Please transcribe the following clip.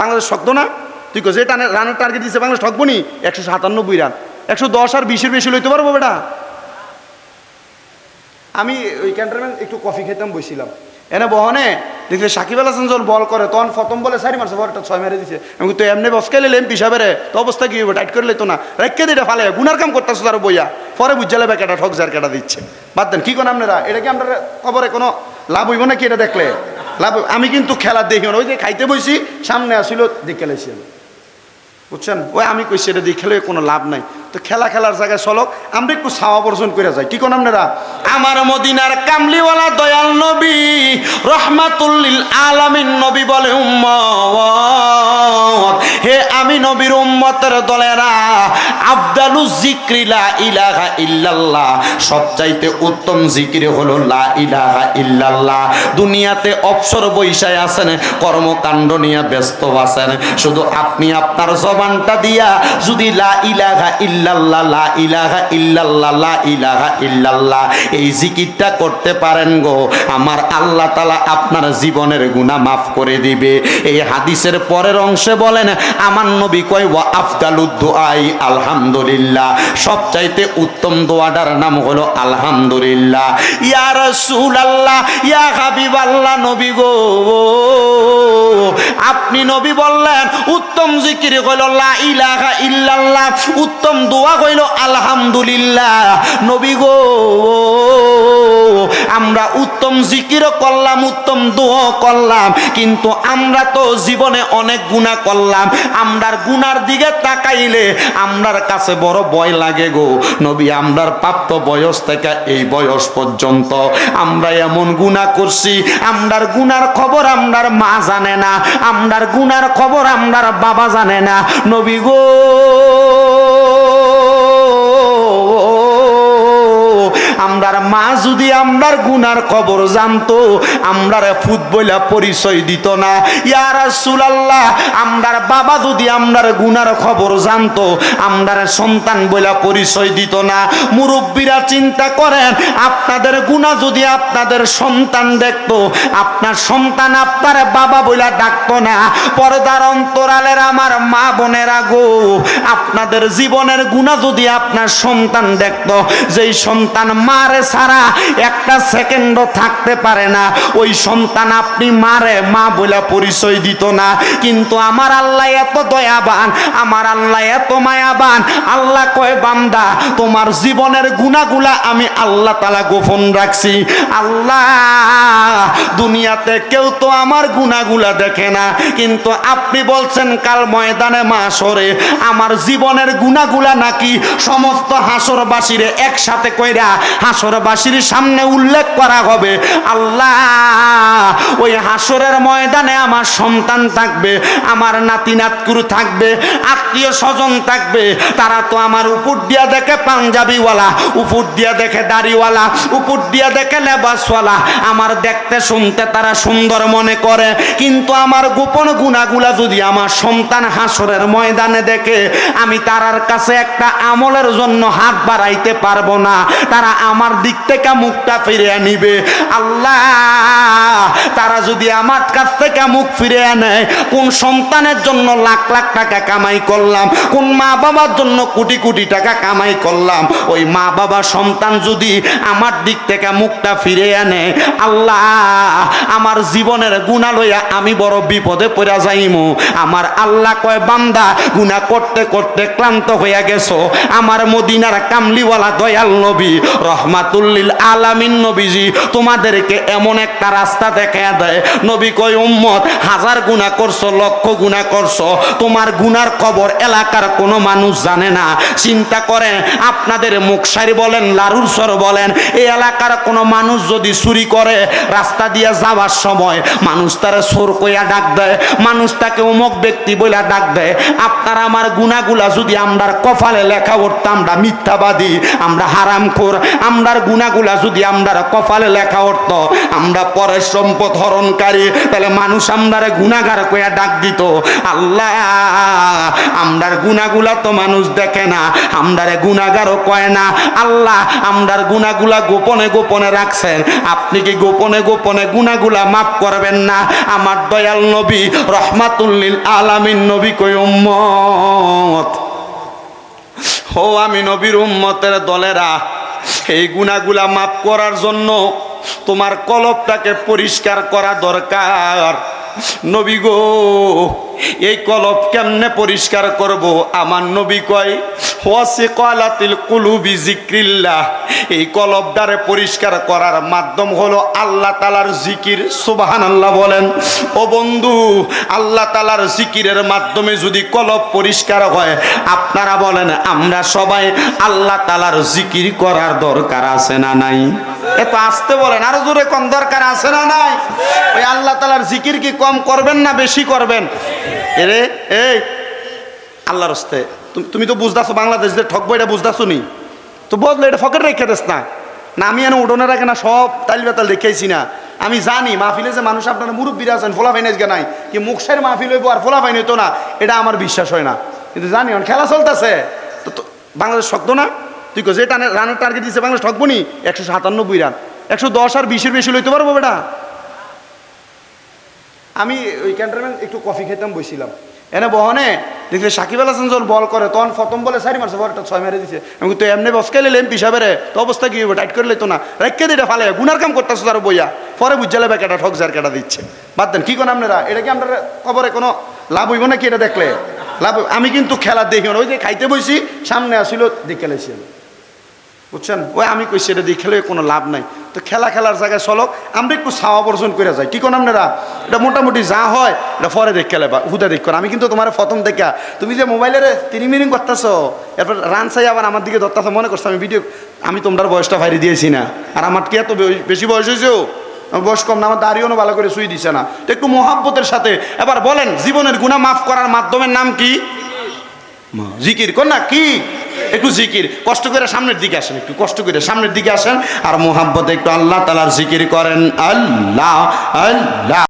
বাংলাদেশ শক্ত না? তুই কো যে রানের টার্গেট দিচ্ছে বাংলাদেশ, ঠকবো নি? একশো সাতানব্বই রান। একশো দশ আর বিশের বেশি লইতে পারব বেটা? আমি ওই ক্যান্টনমেন্ট একটু কফি খেতাম বসছিলাম এনে বহনে, দেখলে সাকিব আল হাসান বল করে, তখন প্রথম বলে সারি মারছে, বলটা ছয় মেরে দিছে। আমি তো এমনি বসকে লেম পিসাবে রে তো অবস্থা কি হবে টাইট করে তো না। রেখে দিটা ফালে, গুনার কাম করতেছো তার বইয়া। পরে বুঝালে বা কেটা ঠক যার কেটা দিচ্ছে। বাদ দেন, কি কোন আপনারা? এটা কি আপনারা খবরে কোনো লাভ হইব নাকি এটা দেখলে? লাভ, আমি কিন্তু খেলা দেখি না। ওই যে খাইতে বসি সামনে আসিল দেখে খেলেছি আমি বুঝছেন? ওই আমি কইছি, এটা দিয়ে খেলে কোনো লাভ নাই। তো খেলা খেলার জায়গায় চলক আমরা একটু ছাওয়া বর্জন করে যাই। কি কোন আপনারা? আমার মদিনার কামলিওয়ালা দয়াল নবী রহমাতুল্লিল আলামিন নবী বলে উম্মত। আমি নবীর উম্মতের দলেরা আফদালু জিক্রিলা ইলাহা ইল্লাল্লাহ। সবচাইতে উত্তম জিকির হলো লা ইলাহা ইল্লাল্লাহ। দুনিয়াতে অবসর বৈশায় আছেন, কর্মকাণ্ড নিয়ে ব্যস্ত আছেন। শুধু আপনি আপনার জবানটা দিয়া যদি লা ইলাহা ইল্লাল্লাহ, লা ইলাহা ইল্লাল্লাহ, লা ইলাহা ইল্লাল্লাহ, এই জিকিরটা করতে পারেন গো। আমার আল্লাহ তালা আপনার জীবনের গুনাহ মাফ করে দিবে। এই হাদিসের পরের অংশে বলেন, আমার নবী কয়, ওয়া আফদালুদ দুআই, আলহামদুলিল্লাহ। সবচাইতে উত্তম দোয়াটার নাম হলো, আলহামদুলিল্লাহ। ইয়া রাসূলুল্লাহ, ইয়া হাবিবাল্লাহ নবী গো। আপনি নবী বললেন, উত্তম জিকির হইল লা ইলাহা ইল্লাল্লাহ। উত্তম দোয়া হইল, আলহামদুলিল্লাহ। নবী গো। আমরা উত্তম জিকিরও করলাম, উত্তম দোয়া করলাম, কিন্তু আমরা তো জীবনে অনেক গুনাহ করলাম। আমরার গুনার দিকে তাকাইলে আমরার কাছে বড় ভয় লাগে গো। নবী, আমরার প্রাপ্ত বয়স থেকে এই বয়স পর্যন্ত আমরা এমন গুনাহ করছি, আমরার গুনার খবর আমরার মা জানে না, আমরার গুনার খবর আমরার বাবা জানে না। নবী গো, আমরার মা যদি আমরার গুনার খবর জানতো, আমরার ফুটবলা পরিচয় দিত না। ইয়ারা সুলাল্লাহ আমরার বাবা যদি আমরার গুনার খবর জানতো, আমরার সন্তান বইলা পরিচয় দিত না। মুরব্বীরা চিন্তা করেন, আপনাদের গুণা যদি আপনাদের সন্তান দেখতো, আপনার সন্তান আপনার বাবা বইলা ডাকতো না। পর্দার অন্তরালের আমার মা বোনেরা গো, আপনাদের জীবনের গুণা যদি আপনার সন্তান দেখতো, যেই সন্তান মারে ছাড়া একটা সেকেন্ডও থাকতে পারে না। ওই সন্তান আপনি মারে, মা বলে পরিচয় দিত না। কিন্তু আমার আল্লাহ এত দয়াবান, আমার আল্লাহ এত মায়াবান। আল্লাহ কয়, বান্দা, তোমার জীবনের গুণাগুলা আমি আল্লাহ তালা গোপন রাখছি। আল্লাহ দুনিয়াতে কেউ তো আমার গুণাগুলা দেখে না। কিন্তু আপনি বলছেন, কাল ময়দানে মাসরে আমার জীবনের গুণাগুলা নাকি সমস্ত হাসরবাসীরে একসাথে কইরা হাসরবাসীর সামনে উল্লেখ করা হবে। আল্লাহ, ওই হাসরের ময়দানে আমার সন্তান থাকবে, আমার নাতি নাতকুরু থাকবে, আত্মীয় স্বজন থাকবে, তারা তো আমার উপর দিয়া দেখে পাঞ্জাবিওয়ালা, উপর দিয়া দেখে দাড়িওয়ালা, উপর দিয়া দেখে লেবাসওয়ালা। আমার দেখতে শুনতে তারা সুন্দর মনে করে। কিন্তু আমার গোপন গুণাগুলা যদি আমার সন্তান হাসরের ময়দানে দেখে, আমি তারার কাছে একটা আমলের জন্য হাত বাড়াইতে পারব না। তারা আমার দিক থেকে মুখটা ফিরিয়ে নিবে। আল্লাহ, তারা যদি আমার কাছ থেকে মুখ ফিরিয়ে নেয়, কোন সন্তানের জন্য লাখ লাখ টাকা কামাই করলাম, কোন মা বাবার জন্য কোটি কোটি টাকা কামাই করলাম, ওই মা বাবা সন্তান যদি আমার দিক থেকে মুখটা ফিরে আনে আল্লাহ আমার জীবনের গুণা লইয়া আমি বড় বিপদে পড়া যাইমু। আমার আল্লাহ কয়, বান্দা, গুণা করতে করতে ক্লান্ত হইয়া গেছো। আমার মদিনার কামলিওয়ালা দয়াল নবী, রহমাতুল্লিল আলামিন নবীজি, তোমাদেরকে এমন একটা রাস্তা দেখা দেয়। নবী কয়, উম্মত, হাজার গুণা করছ, লক্ষ গুণা করছ। তোমার গুনার খবর এলাকার কোনো মানুষ জানে না। চিন্তা করেন, আপনাদের মুখসারি বলেন, লারুর সর বলেন এই এলাকার কোনো মানুষ যদি চুরি করে, রাস্তা দিয়ে যাওয়ার সময় মানুষ তারা সোর কইয়া ডাক দেয়, মানুষ তাকে অমুক ব্যক্তি বইলা ডাক দেয়, আপনার আমার গুনাগুলা যদি আমরার কপালে লেখা উঠতাম আমরা মিথ্যাবাদী, আমরা হারামখোর, আমরার গুণাগুলা যদি আমরা কপালে লেখা উঠত, আমরা পরের সম্পদ হরণকারী, তাহলে মানুষ আমরারে গুণাগার কইয়া ডাক দিত। আল্লাহ, আমরার গুণাগুলা তো মানুষ দেখে না, আমরারে গুণাগারও কয় না। আল্লাহ, আমরার গুণাগুলা গোপনে গোপনে রাখছেন। আপনি কি গোপনে গোপনে গুণাগুলা মাফ করবেন না। আমার দয়াল নবী, রহমাতুল্লিল আলামিন নবী কই উম্মত? ও আমি নবীর উম্মতের দলেরা, এই গুনাগুলা মাফ করার জন্য তোমার কলপটাকে পরিষ্কার করা দরকার। নবী গো এই কলব কেমনে পরিষ্কার করব? আমার নবী কয় ওয়াসি কলাতিল কুলুবি জিক্রিল্লাহ এই কলবটারে পরিষ্কার করার মাধ্যম হলো আল্লাহ তালার জিকির সুবাহান আল্লাহ বলেন। ও বন্ধু, আল্লাহ তালার জিকিরের মাধ্যমে যদি কলব পরিষ্কার হয়, আপনারা বলেন, আমরা সবাই আল্লাহ তালার জিকির করার দরকার আছে না নাই? এত আসতে বলেন, আরও জোরে কম দরকার আছে না নাই? ওই আল্লাহ তালার জিকির কি কম করবেন না বেশি করবেন? এরে, এই, আল্লাহর হস্তে, তুমি- তো বুঝতেছো বাংলাদেশ যে ঠকবো, এটা বুঝতেছো নি তো বদলে এটা ফকেট রেখে দেস না। না, আমি এনে উঠোনে রাখে না, সব তাল বেতাল রেখেছি না। আমি জানি, মাহফিলে যে মানুষ আপনারা মুরব্বীরা আছেন, ফোলা ফাইনাইজ নাই, কি মুখসের মাহফিল হইব আর ফোলা ফাইন হইতো না, এটা আমার বিশ্বাস হয় না। কিন্তু জানি খেলা চলতেছে। তো বাংলাদেশ শক্ত না? তুই কো যে রানের টার্গেট দিচ্ছে বাংলাদেশ ঠকবো নি একশো সাতানব্বই রান। একশো দশ আর বিশের বেশি লইতে পারব বেটা। আমি ওই ক্যান্টনমেন্ট একটু কফি খেতাম বসছিলাম এনে বহনে দেখলে সাকিব আল হাসান যখন বল করে, তখন প্রথম বলে সারি মারছে বলটা ছয় মেরে দিছে। আমি তো এমনি বসকে লেম পিসাবে রে তো অবস্থা কি হইব? টাইট করে লইতো না। রেখে দিটা ফালে, গুনার কাম করতেছো তার বইয়া। পরে বুঝালে বেকাটা ঠক, যার কেটা দিচ্ছে। বাদ দেন, কি কোন আপনারা? এটা কি আপনারা খবরে কোনো লাভ হইব নাকি এটা দেখলে? লাভ আমি কিন্তু খেলা দেখি না। ওই যে খাইতে বসি সামনে আসিল, দেখে আমি। বুঝছেন? ওই আমি কইছি এটা দিয়ে খেলে কোনো লাভ নাই। তো খেলা খেলার জায়গায় চলক আমরা একটু ছাওয়া বর্জন করে যাই। কি কোন আপনারা? এটা মোটামুটি যা হয়, এটা পরে দেখ খেলে বা হুদা দেখ আমি কিন্তু তোমার প্রথম দেখা। তুমি যে মোবাইলের তিন মিনিং করতেছো, এরপর রান চাই আবার আমার দিকে ধরতেছো, মনে করছ আমি ভিডিও আমি তোমার বয়সটা বাইরে দিয়েছি না। আর আমার কি এত বেশি বয়স হয়েছেও বয়স কম না, আমার দাড়িও না ভালো করে শুই দিছে না। তো একটু মহাব্বতের সাথে এবার বলেন, জীবনের গুণা মাফ করার মাধ্যমের নাম কি? জিকির, কর না, কি? একটু জিকির। কষ্ট করে সামনের দিকে আসেন একটু, কষ্ট করে সামনের দিকে আসেন। আর মোহাম্মদ একটু আল্লাহ তালার জিকির করেন। আল্লাহ আল্লাহ।